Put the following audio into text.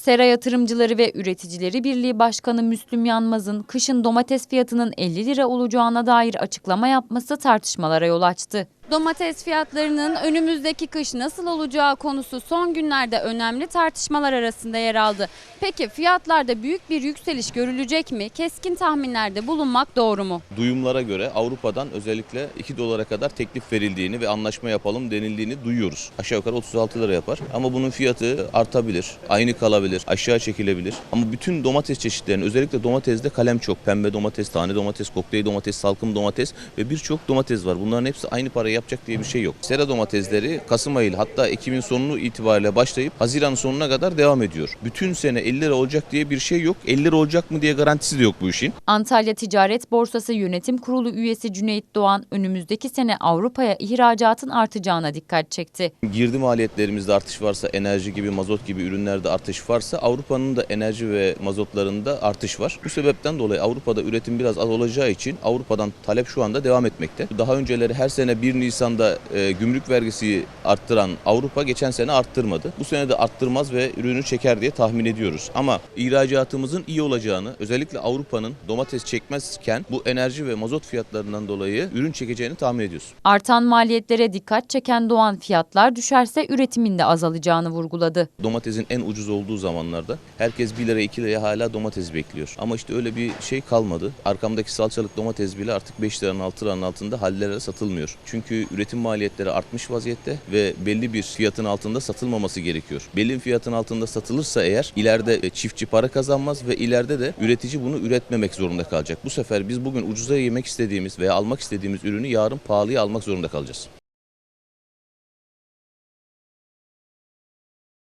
Sera Yatırımcıları ve Üreticileri Birliği Başkanı Müslüm Yanmaz'ın kışın domates fiyatının 50 lira olacağına dair açıklama yapması tartışmalara yol açtı. Domates fiyatlarının önümüzdeki kış nasıl olacağı konusu son günlerde önemli tartışmalar arasında yer aldı. Peki fiyatlarda büyük bir yükseliş görülecek mi? Keskin tahminlerde bulunmak doğru mu? Duyumlara göre Avrupa'dan özellikle 2 dolara kadar teklif verildiğini ve anlaşma yapalım denildiğini duyuyoruz. Aşağı yukarı 36 lira yapar. Ama bunun fiyatı artabilir, aynı kalabilir, aşağı çekilebilir. Ama bütün domates çeşitlerinin özellikle domatesde kalem çok. Pembe domates, tane domates, kokteyl domates, salkım domates ve birçok domates var. Bunların hepsi aynı parayı yapacak diye bir şey yok. Sera domatesleri Kasım ayı hatta Ekim'in sonunu itibariyle başlayıp Haziran sonuna kadar devam ediyor. Bütün sene 50 lira olacak diye bir şey yok. 50 lira olacak mı diye garantisi de yok bu işin. Antalya Ticaret Borsası Yönetim Kurulu üyesi Cüneyt Doğan önümüzdeki sene Avrupa'ya ihracatın artacağına dikkat çekti. Girdi maliyetlerimizde artış varsa, enerji gibi, mazot gibi ürünlerde artış varsa Avrupa'nın da enerji ve mazotlarında artış var. Bu sebepten dolayı Avrupa'da üretim biraz az olacağı için Avrupa'dan talep şu anda devam etmekte. Daha önceleri her sene 1 Nisan'da e, gümrük vergisi arttıran Avrupa geçen sene arttırmadı. Bu sene de arttırmaz ve ürünü çeker diye tahmin ediyoruz. Ama ihracatımızın iyi olacağını, özellikle Avrupa'nın domates çekmezken bu enerji ve mazot fiyatlarından dolayı ürün çekeceğini tahmin ediyoruz. Artan maliyetlere dikkat çeken Doğan fiyatlar düşerse üretimin de azalacağını vurguladı. Domatesin en ucuz olduğu zamanlarda herkes 1 lira 2 liraya hala domates bekliyor. Ama işte öyle bir şey kalmadı. Arkamdaki salçalık domates bile artık 5 liranın 6 liranın altında hallere satılmıyor. Çünkü üretim maliyetleri artmış vaziyette ve belli bir fiyatın altında satılmaması gerekiyor. Belli fiyatın altında satılırsa eğer ileride çiftçi para kazanmaz ve ileride de üretici bunu üretmemek zorunda kalacak. Bu sefer biz bugün ucuza yemek istediğimiz veya almak istediğimiz ürünü yarın pahalıya almak zorunda kalacağız.